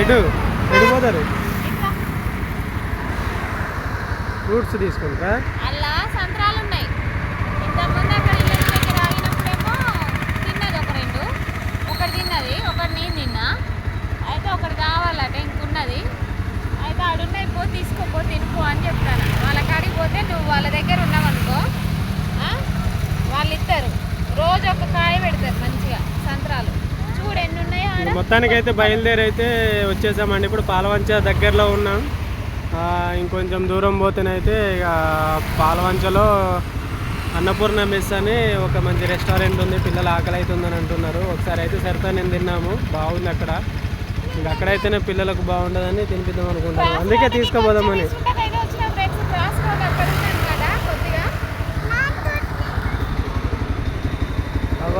ఎటు? ఎటు పోతారు? ఫ్రూట్స్ తీసుకుంటారా? అలా సంత్రాలు ఉన్నాయి ఇంతకుముందు అక్కడ ఇళ్ళ దగ్గర ఆగినప్పుడేమో తిన్నది ఒక రెండు. ఒకటి తిన్నది ఒకటి నేను తిన్నా. అయితే ఒకటి కావాలట ఇంకున్నది. అయితే ఆడున్నాయి పో తీసుకోపో తినుకో అని చెప్తాను. వాళ్ళ కాడికి పోతే నువ్వు వాళ్ళ దగ్గర ఉన్నావనుకో వాళ్ళు ఇస్తారు రోజు ఒక కాయ పెడతారు మంచిగా సంత్రాలు. చూడు ఎన్ని ఉన్నాయో మొత్తానికి అయితే బయలుదేరి అయితే వచ్చేసామండి. ఇప్పుడు పాలవంచ దగ్గరలో ఉన్నాం. ఇంకొంచెం దూరం పోతేనైతే ఇక పాలవంచలో అన్నపూర్ణ మెస్ అని ఒక మంచి రెస్టారెంట్ ఉంది. పిల్లలు ఆకలి అవుతుందని అంటున్నారు. ఒకసారి అయితే సరితా నేను తిన్నాము. బాగుంది అక్కడ. ఇంక అక్కడైతేనే పిల్లలకు బాగుండదని తినిపిద్దాం అనుకుంటాను అందుకే తీసుకుపోదామని చూడకైతే వచ్చిన ఫ్రెండ్స్ క్రాస్ రోడ్ అక్కడ ఉన్నాను కదా కొద్దిగా అవ్వ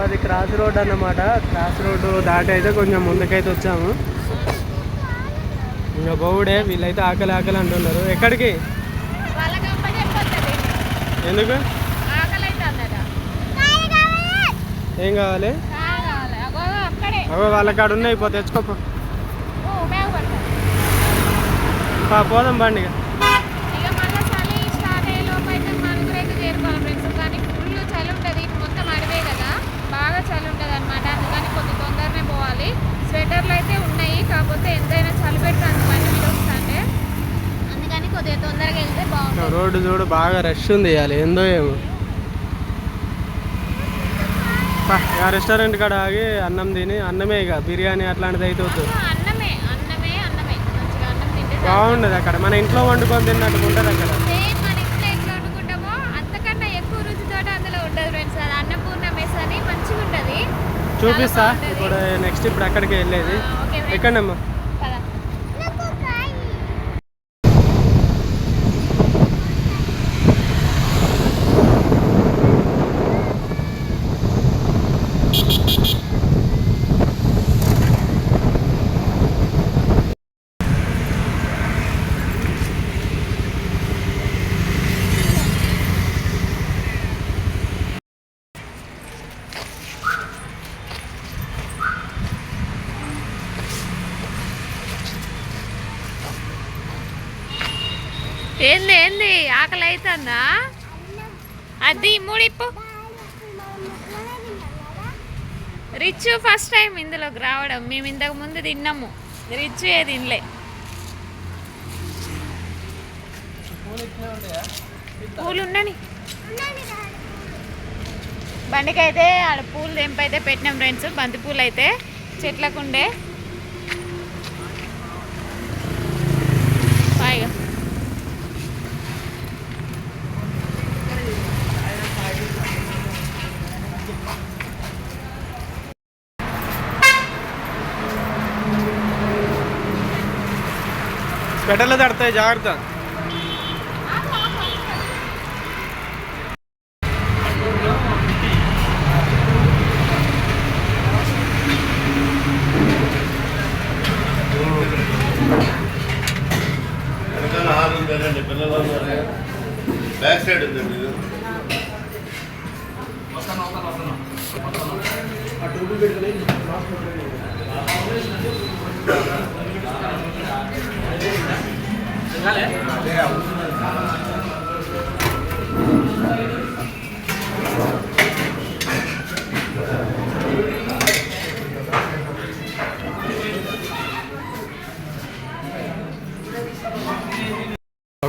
అది క్రాస్ రోడ్ అన్నమాట. క్రాస్ రోడ్ దాటి అయితే కొంచెం ముందుకైతే వచ్చాము. ఇంకా బౌడే వీళ్ళైతే ఆకలి ఆకలి అంటున్నారు. ఎక్కడికి? ఎందుకు? ఏం కావాలి? అవ్వ వాళ్ళ కాడ ఉన్నాయి పో. తెచ్చుకోపో పోదాం బండి ఇక. ఇక మళ్ళీ చలి స్టార్ట్ అయ్యే లోపు అయితే మనకు అయితే చేరుకోవాలి ఫ్రెండ్స్ కానీ ఫుల్ చలి ఉంటుంది మొత్తం అడివే కదా బాగా చలి ఉంటుంది అనమాట అందుకని కొద్ది తొందరనే పోవాలి స్వెటర్లు అయితే ఉన్నాయి కాకపోతే ఎంతైనా చలి పెడుతుంది బండి మీద వస్తుంటే అందుకని కొద్దిగా తొందరగా వెళ్తే బాగుంటుంది రోడ్డు చూడు బాగా రష్ ఉంది ఇవాళ. ఏందో ఏమో. ఆ రెస్టారెంట్ కాడ ఆగి అన్నం తిని అన్నమే ఇక. బిర్యానీ అట్లాంటిది అయితే వద్దు. బాగుండదు అక్కడ. మన ఇంట్లో వండుకొని తిన్నట్టుగా ఉంటుంది అక్కడ. చూపిస్తా. ఇప్పుడు నెక్స్ట్ ఇప్పుడు అక్కడికి వెళ్ళేది. ఎక్కడమ్మా? ఏంది ఏంది? ఆకలి అవుతుందా అది మూడిప్పు రిచ్ ఫస్ట్ టైం ఇందులోకి రావడం. మేము ఇంతకు ముందు తిన్నాము. రిచ్ ఏ తినలే. పూలు ఉండని బండికి అయితే ఆడ పూలు తెంపైతే పెట్టినాం ఫ్రెండ్స్ బంతి పూలు అయితే చెట్లకు ఉండే పెటర్లు తడతాయి జాగ్రత్త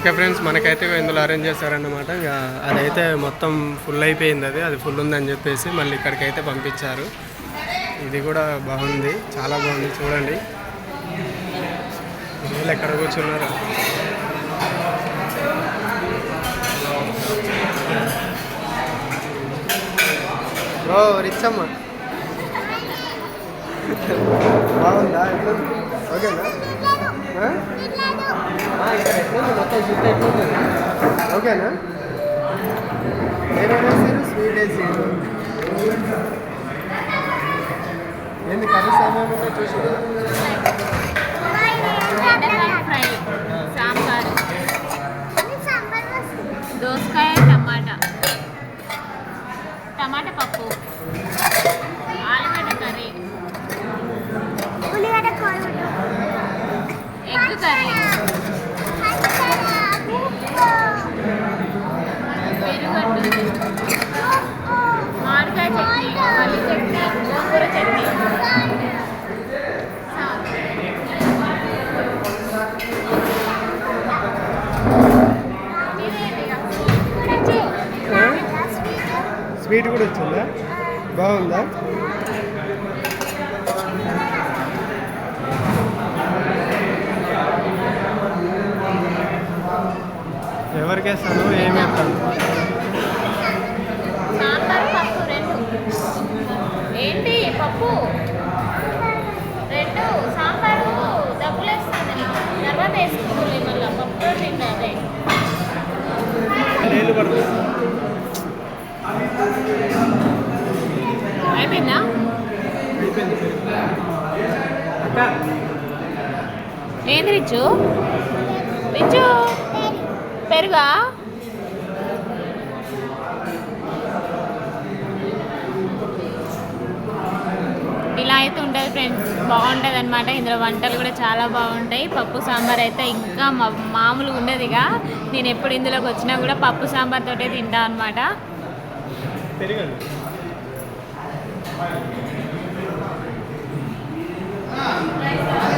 ఓకే ఫ్రెండ్స్ మనకైతే ఇందులో అరేంజ్ చేశారన్నమాట. ఇంకా అదైతే మొత్తం ఫుల్ అయిపోయింది అది. అది ఫుల్ ఉందని చెప్పేసి మళ్ళీ ఇక్కడికైతే పంపించారు. ఇది కూడా బాగుంది. చాలా బాగుంది. చూడండి. వీళ్ళు ఎక్కడ కూర్చున్నారు. ఓ రిచమ్మ బాగుందా ఎట్లా ఓకేనా? మొత్తం షిఫ్ట్ ఎట్లుంది ఓకేనా ఏమేమి స్వీట్ వేసారు ఏంది కర్రీస్ ఏమేమి ఉన్నాయి ఫ్రై దోసకాయ టమాటా. టమాటా పప్పు. బాగుందా? ఎవరికేస్తాను ఏమి వేస్తాను ఏంటి పప్పు? రెండు. సాంబారు డబ్బులు వేస్తాను తర్వాత వేసుకోవాలి మళ్ళీ. పప్పు రెండు పడుతుంది అయిపోయిందా? ఏంది రిచ్చు రిచ్చు పెరుగా? ఇలా అయితే ఉంటుంది ఫ్రెండ్స్. బాగుంటుంది అనమాట ఇందులో వంటలు కూడా చాలా బాగుంటాయి. పప్పు సాంబార్ అయితే ఇంకా మా- మామూలుగా ఉండదు ఇక. నేను ఎప్పుడు ఇందులోకి వచ్చినా కూడా పప్పు సాంబార్ తోటే తింటా అనమాట పెరిగండి చాలా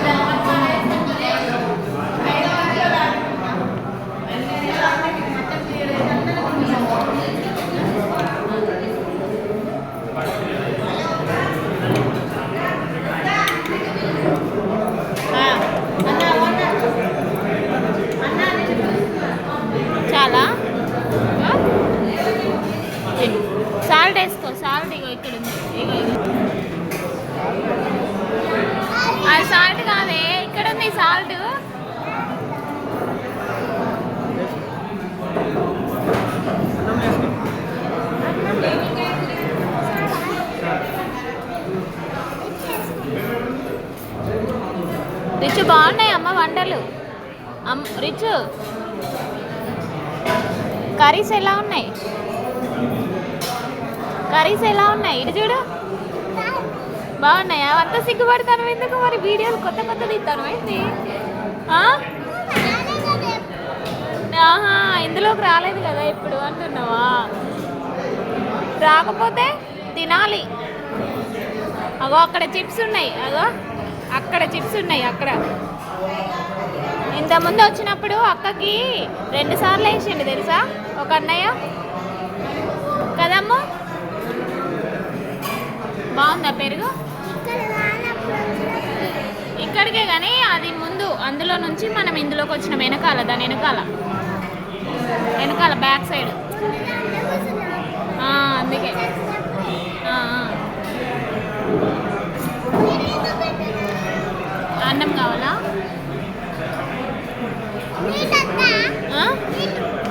సాల్ట్ వేసుకో సాల్ట్ ఇగో ఇక్కడ ఉంది ఇగో అది సాల్ట్ కాదే ఇక్కడ ఉంది సాల్ట్. రిచ్ బాగున్నాయి అమ్మ వంటలు. అమ్ రిచ్. కర్రీస్ ఎలా ఉన్నాయి? కర్రీస్ ఎలా ఉన్నాయి? ఇటు చూడు. బాగున్నాయా? అంత సిగ్గుపడతాను ఎందుకు? మరి వీడియోలు కొత్త కొత్త తీస్తాను ఏంటి ఆహా ఇందులోకి రాలేదు కదా ఇప్పుడు అంటున్నావా? రాకపోతే తినాలి. అగో అక్కడ చిప్స్ ఉన్నాయి. అగో అక్కడ చిప్స్ ఉన్నాయి అక్కడ. ఇంతకుముందు వచ్చినప్పుడు అక్కకి రెండు సార్లు వేసిండు తెలుసా? ఒక అన్నయ్య బాగుందా పెరుగు? ఇక్కడికే కానీ అది ముందు అందులో నుంచి మనం ఇందులోకి వచ్చిన వెనకాల దాని వెనకాల. వెనకాల బ్యాక్ సైడ్. అందుకే. అన్నం కావాలా?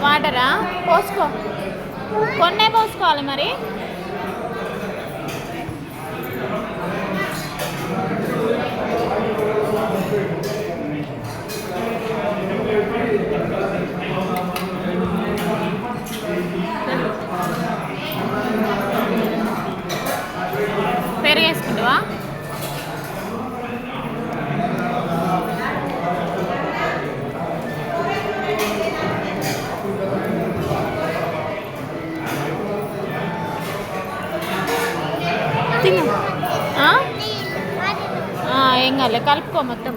వాటరా? పోసుకో. కొన్నే పోసుకోవాలి మరి. తిను. ఏం కాలే కలుపుకో మొత్తం.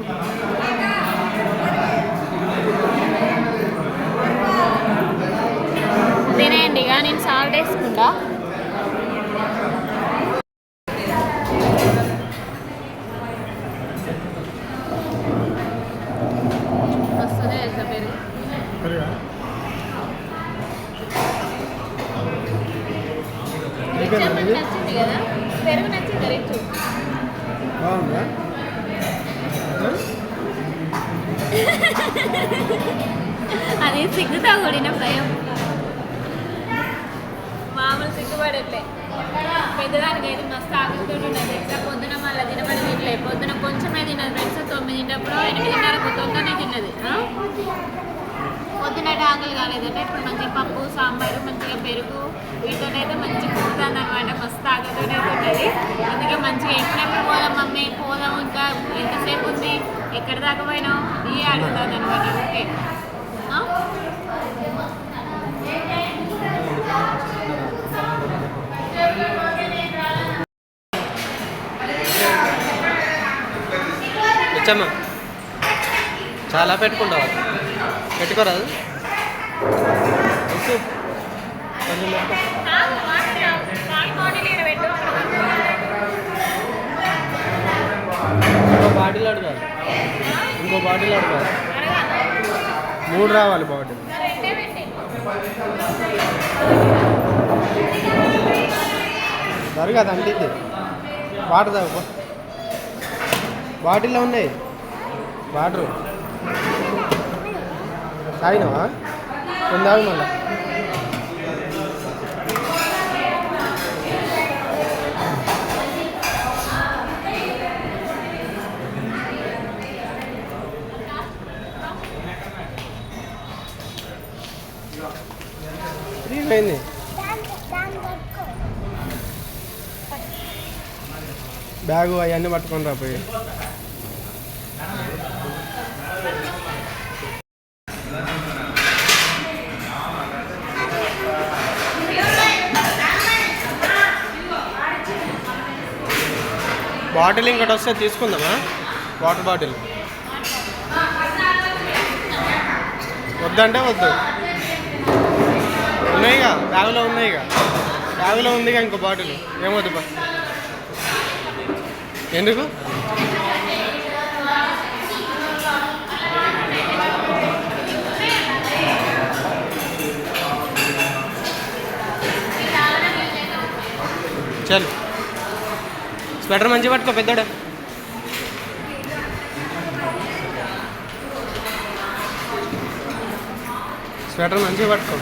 తినేయండి ఇక నేను సాల్ట్ వేసుకుంటా. కదా? పెరుగు నచ్చింది రిచ్ బాగుందా? అది సిగ్గుతో కూడిన భయం. మామూలు సిగ్గుపడట్లే. పెద్దదానికి అయితే మస్తు ఆకలితో ఉన్నది. ఎక్స్ట్రా పొద్దున మళ్ళీ తినబడి తినలే. పొద్దున కొంచెమే తిన్నది ఫ్రెండ్స్. తొమ్మిదింటప్పుడు ఎనిమిదిన్నరకు తొందరనే తిన్నది? పొద్దున ఆకలి కాలేదంటే ఇప్పుడు మంచిగా పప్పు సాంబారు మంచిగా పెరుగు వీటితో అయితే మంచి కుడుతుంది అనమాట మస్తు ఆకలితో ఉంటుంది. అందుకే మంచిగా ఎప్పుడెప్పుడు పోదాం మమ్మీ? పోదాం ఇంకా ఎంతసేపు ఉంది? ఎక్కడ దాకా పోయినావు? ఇది అడుగుతాను అనమాట ఓకే ఇచ్చమ్మా చాలా పెట్టుకుంటావా? పెట్టుకోరాదు. ఇంకో బాటిల్ అడగాలి ఇంకో బాటిల్ అడగాలి? మూడు రావాలి బాటిల్ అది అంటిద్ది వాటర్ తాగు బాటిల్లో ఉన్నాయి. వాటరు తాగినావా కొన్ని తాగు మళ్ళా ఏమైంది? బ్యాగు అవన్నీ పట్టుకొని రా పోయి. బాటిల్ ఇంకోటి వస్తే తీసుకుందామా? Water bottle. వద్దంటే వద్దు. ఉన్నాయిగా బ్యాగులో ఉన్నాయిగా. బ్యాగులో ఉందిగా ఇంకో బాటిల్. ఏమవుతుంది బా ఎందుకు? చల్. స్వెటర్ మంచిగా పట్టుకో పెద్దోడా. స్వెటర్ మంచిగా పట్టుకో.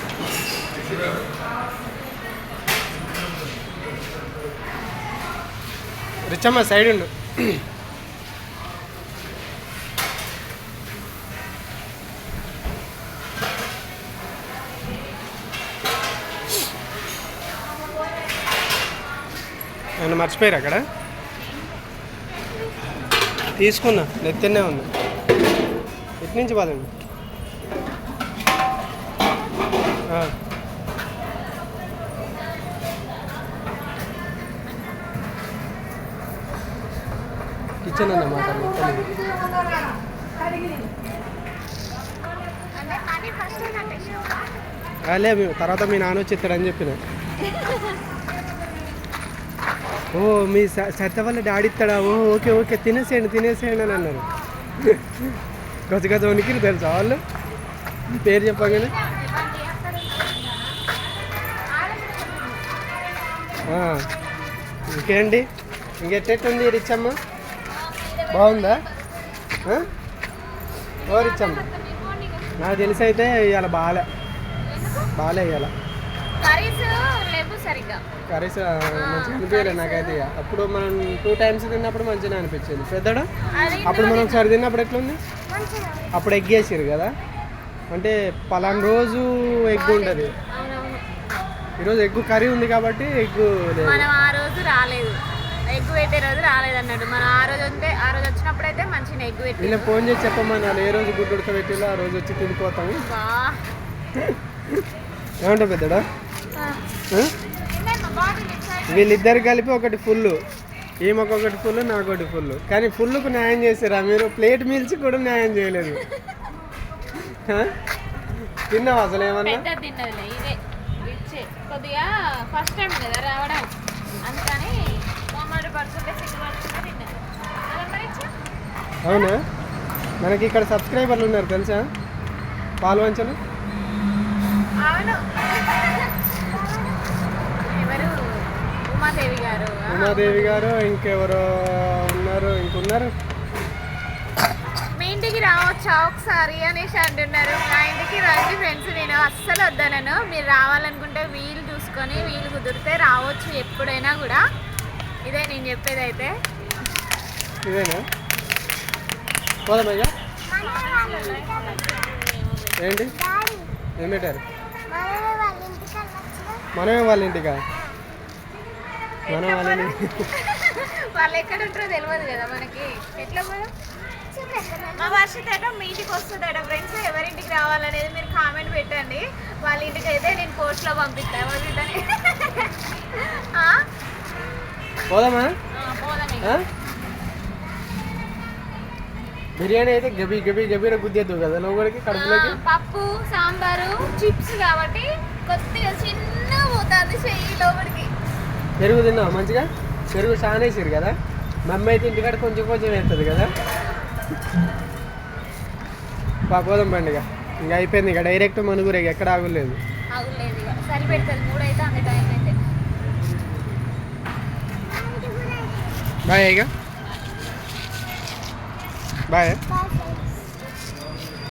రిచ్చమ్మ సైడ్ ఉండు. నన్ను మర్చిపోయారు అక్కడ? తీసుకున్నా నెత్తనే ఉంది. ఇటు నుంచి పదండి కిచెన్ అన్నమాట మొత్తం అలే తర్వాత మీ నాన్న వచ్చి ఇస్తాడని చెప్పిన. ఓ మీ స- సత్య వల్ల డాడీ ఇస్తాడా? ఓ ఓకే ఓకే తినేసేయండి తినేసేయండి అని అన్నారు. గజ గజ వణికిరు తెలుసా వాళ్ళు? పేరు చెప్పగానే? ఇంకేండి ఇంకెట్టేట్టుంది ఇంకెట్టెట్టుంది రిచ్చమ్మ బాగుందా? రిచ్చమ్మ నాకు తెలిసి అయితే ఇవాళ బాగాలే బాగాలే ఇవాళ కర్రీస్ మంచిగా అనిపించలేదు నాకైతే. అప్పుడు మనం టూ టైమ్స్ తిన్నప్పుడు మంచిగా అనిపించింది. పెద్దడా? అప్పుడు మనం ఒకసారి తిన్నప్పుడు ఎట్లుంది? అప్పుడు ఎగ్ వేసారు కదా? అంటే పలానా రోజు ఎగ్ అవునవును. ఈరోజు ఎగ్ కర్రీ ఉంది కాబట్టి ఎగ్ లేదు మనం ఆ రోజు రాలేదు ఎగ్ పెట్టే రోజు రాలేదు అన్నాడు మనం ఆ రోజు ఉంటే ఆ రోజు వచ్చినప్పుడు అయితే మంచిగా ఎగ్ పెట్టి వీళ్ళ ఫోన్ చేసి చెప్పమన్నాను ఏ రోజు గుడ్డు ఉడకబెట్టిలో ఆ రోజు వచ్చి తినిపోతాము ఏమంటావు పెద్దడా. వీళ్ళిద్దరు కలిపి ఒకటి ఫుల్ ఒకటి ఫుల్ నాకు ఒకటి ఫుల్ కానీ ఫుల్కు న్యాయం చేస్తారా మీరు? ప్లేట్ మీల్చి కూడా న్యాయం చేయలేదు? తిన్నావా అసలు ఏమన్నా? కొద్దిగా ఫస్ట్ టైం కదా రావడం అందుకని మొమ్మడి పడుతుంటే సిగ్గు పడుతుంటే తిన్నది అలా మరి రిచ్? అవునా? మనకి ఇక్కడ సబ్స్క్రైబర్లు ఉన్నారు తెలుసా? పాల్వంచలు అవును. ఎవరు? ఉమాదేవి గారు. ఆ, ఉమాదేవి గారు ఇంకెవరో ఉన్నారు ఇంకున్నారు? మీ ఇంటికి రావచ్చా ఒకసారి అనేసి అంటున్నారు. మా ఇంటికి రండి ఫ్రెండ్స్ నేను అస్సలు వద్దనను. మీరు రావాలనుకుంటే వీలు చూసుకొని వీలు కుదిరితే రావచ్చు ఎప్పుడైనా కూడా. ఇదే నేను చెప్పేది అయితే. ఇదేనా? పోదామయ్యా ఏంటి? ఏం పెట్టారు? మనమే వాళ్ళ ఇంటికా? మనం వాళ్ళ ఇంటికి వాళ్ళు ఎక్కడ ఉంటారో తెలియదు కదా మనకి. ఎట్లా పోదాం మా వర్షిత్ అయితే మీ ఇంటికి వస్తుందట ఫ్రెండ్స్ ఎవరింటికి రావాలనేది మీరు కామెంట్ పెట్టండి. వాళ్ళ ఇంటికి అయితే నేను పోస్ట్లో పంపిస్తాను? పోదామా? బిర్యానీ అయితే గబి గబి గబీర గుద్దేద్దు కదా లోపలికి కడుపులోకి? పప్పు సాంబారు చిప్స్ కాబట్టి కొద్దిగా చిన్న పోతుంది చెయ్యి లోపలికి. పెరుగు తిన్నావు మంచిగా? పెరుగు సానేసిరు కదా? మమ్మీ అయితే ఇంటికాడ కొంచెం కొంచెం వేస్తుంది కదా? పోదాం పండుగ ఇంకా. అయిపోయింది ఇక. డైరెక్ట్ మనుగురు ఎక్కడ ఆగలేదు. ఆగులేదు సరిపెడుతుంది మూడైతే అంత టైం అయితే బాయ్ ఇక బాయ్ బాయ్